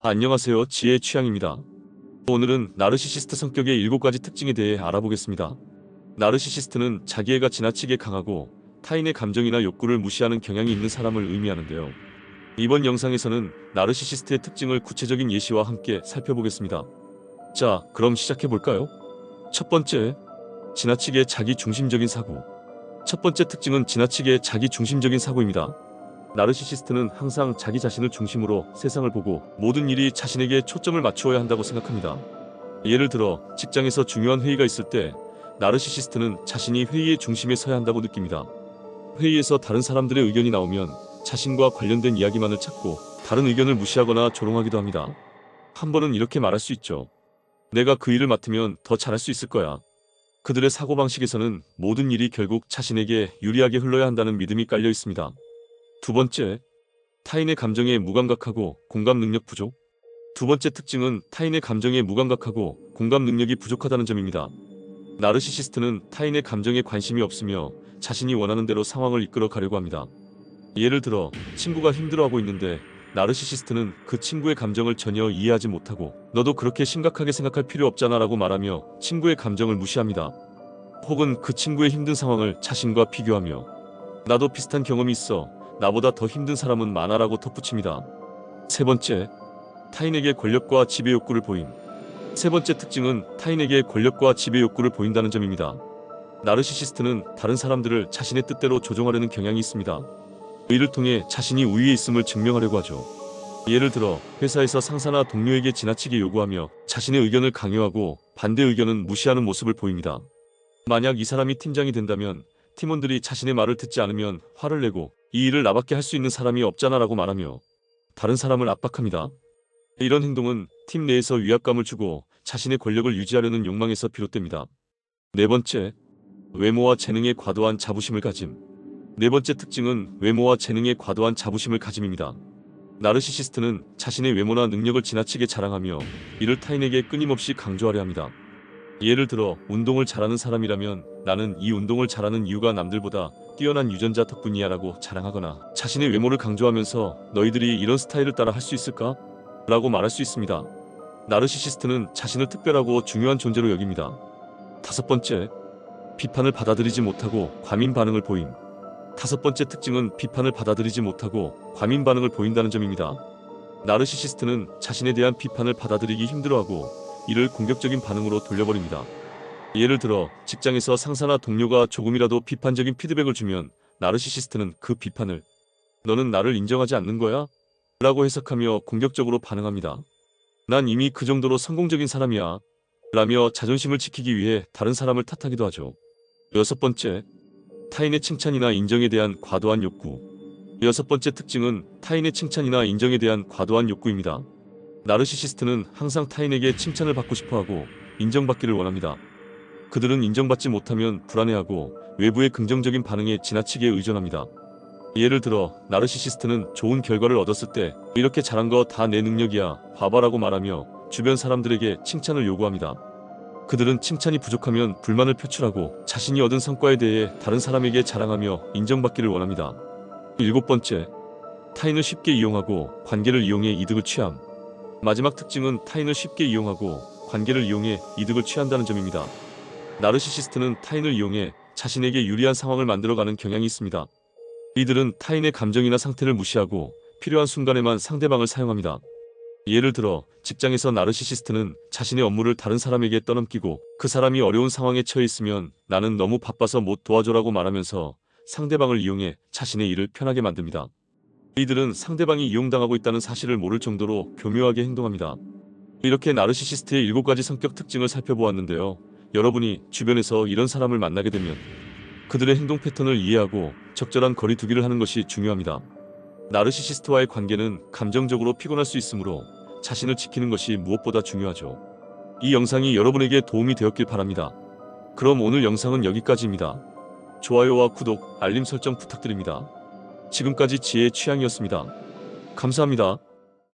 안녕하세요. 지혜 취향입니다. 오늘은 나르시시스트 성격의 7가지 특징에 대해 알아보겠습니다. 나르시시스트는 자기애가 지나치게 강하고 타인의 감정이나 욕구를 무시하는 경향이 있는 사람을 의미하는데요. 이번 영상에서는 나르시시스트의 특징을 구체적인 예시와 함께 살펴보겠습니다. 자, 그럼 시작해볼까요? 첫 번째, 지나치게 자기 중심적인 사고. 첫 번째 특징은 지나치게 자기 중심적인 사고입니다. 나르시시스트는 항상 자기 자신을 중심으로 세상을 보고 모든 일이 자신에게 초점을 맞추어야 한다고 생각합니다. 예를 들어 직장에서 중요한 회의가 있을 때 나르시시스트는 자신이 회의의 중심에 서야 한다고 느낍니다. 회의에서 다른 사람들의 의견이 나오면 자신과 관련된 이야기만을 찾고 다른 의견을 무시하거나 조롱하기도 합니다. 한 번은 이렇게 말할 수 있죠. 내가 그 일을 맡으면 더 잘할 수 있을 거야. 그들의 사고방식에서는 모든 일이 결국 자신에게 유리하게 흘러야 한다는 믿음이 깔려 있습니다. 두 번째, 타인의 감정에 무감각하고 공감 능력 부족. 두 번째 특징은 타인의 감정에 무감각하고 공감 능력이 부족하다는 점입니다. 나르시시스트는 타인의 감정에 관심이 없으며 자신이 원하는 대로 상황을 이끌어 가려고 합니다. 예를 들어 친구가 힘들어하고 있는데 나르시시스트는 그 친구의 감정을 전혀 이해하지 못하고 너도 그렇게 심각하게 생각할 필요 없잖아 라고 말하며 친구의 감정을 무시합니다. 혹은 그 친구의 힘든 상황을 자신과 비교하며 나도 비슷한 경험이 있어 나보다 더 힘든 사람은 많아라고 덧붙입니다. 세 번째, 타인에게 권력과 지배 욕구를 보임. 세 번째 특징은 타인에게 권력과 지배 욕구를 보인다는 점입니다. 나르시시스트는 다른 사람들을 자신의 뜻대로 조종하려는 경향이 있습니다. 이를 통해 자신이 우위에 있음을 증명하려고 하죠. 예를 들어 회사에서 상사나 동료에게 지나치게 요구하며 자신의 의견을 강요하고 반대 의견은 무시하는 모습을 보입니다. 만약 이 사람이 팀장이 된다면 팀원들이 자신의 말을 듣지 않으면 화를 내고 이 일을 나밖에 할 수 있는 사람이 없잖아라고 말하며 다른 사람을 압박합니다. 이런 행동은 팀 내에서 위압감을 주고 자신의 권력을 유지하려는 욕망에서 비롯됩니다. 네 번째, 외모와 재능에 과도한 자부심을 가짐. 네 번째 특징은 외모와 재능에 과도한 자부심을 가짐입니다. 나르시시스트는 자신의 외모나 능력을 지나치게 자랑하며 이를 타인에게 끊임없이 강조하려 합니다. 예를 들어 운동을 잘하는 사람이라면 나는 이 운동을 잘하는 이유가 남들보다 뛰어난 유전자 덕분이야라고 자랑하거나 자신의 외모를 강조하면서 너희들이 이런 스타일을 따라 할 수 있을까? 라고 말할 수 있습니다. 나르시시스트는 자신을 특별하고 중요한 존재로 여깁니다. 다섯 번째, 비판을 받아들이지 못하고 과민 반응을 보임. 다섯 번째 특징은 비판을 받아들이지 못하고 과민 반응을 보인다는 점입니다. 나르시시스트는 자신에 대한 비판을 받아들이기 힘들어하고 이를 공격적인 반응으로 돌려버립니다. 예를 들어 직장에서 상사나 동료가 조금이라도 비판적인 피드백을 주면 나르시시스트는 그 비판을 너는 나를 인정하지 않는 거야? 라고 해석하며 공격적으로 반응합니다. 난 이미 그 정도로 성공적인 사람이야. 라며 자존심을 지키기 위해 다른 사람을 탓하기도 하죠. 여섯 번째, 타인의 칭찬이나 인정에 대한 과도한 욕구. 여섯 번째 특징은 타인의 칭찬이나 인정에 대한 과도한 욕구입니다. 나르시시스트는 항상 타인에게 칭찬을 받고 싶어 하고 인정받기를 원합니다. 그들은 인정받지 못하면 불안해하고 외부의 긍정적인 반응에 지나치게 의존합니다. 예를 들어 나르시시스트는 좋은 결과를 얻었을 때 이렇게 잘한 거 다 내 능력이야 봐봐라고 말하며 주변 사람들에게 칭찬을 요구합니다. 그들은 칭찬이 부족하면 불만을 표출하고 자신이 얻은 성과에 대해 다른 사람에게 자랑하며 인정받기를 원합니다. 일곱 번째, 타인을 쉽게 이용하고 관계를 이용해 이득을 취함. 마지막 특징은 타인을 쉽게 이용하고 관계를 이용해 이득을 취한다는 점입니다. 나르시시스트는 타인을 이용해 자신에게 유리한 상황을 만들어가는 경향이 있습니다. 이들은 타인의 감정이나 상태를 무시하고 필요한 순간에만 상대방을 사용합니다. 예를 들어 직장에서 나르시시스트는 자신의 업무를 다른 사람에게 떠넘기고 그 사람이 어려운 상황에 처해 있으면 나는 너무 바빠서 못 도와줘라고 말하면서 상대방을 이용해 자신의 일을 편하게 만듭니다. 이들은 상대방이 이용당하고 있다는 사실을 모를 정도로 교묘하게 행동합니다. 이렇게 나르시시스트의 일곱 가지 성격 특징을 살펴보았는데요. 여러분이 주변에서 이런 사람을 만나게 되면 그들의 행동 패턴을 이해하고 적절한 거리 두기를 하는 것이 중요합니다. 나르시시스트와의 관계는 감정적으로 피곤할 수 있으므로 자신을 지키는 것이 무엇보다 중요하죠. 이 영상이 여러분에게 도움이 되었길 바랍니다. 그럼 오늘 영상은 여기까지입니다. 좋아요와 구독, 알림 설정 부탁드립니다. 지금까지 지혜의 취향이었습니다. 감사합니다.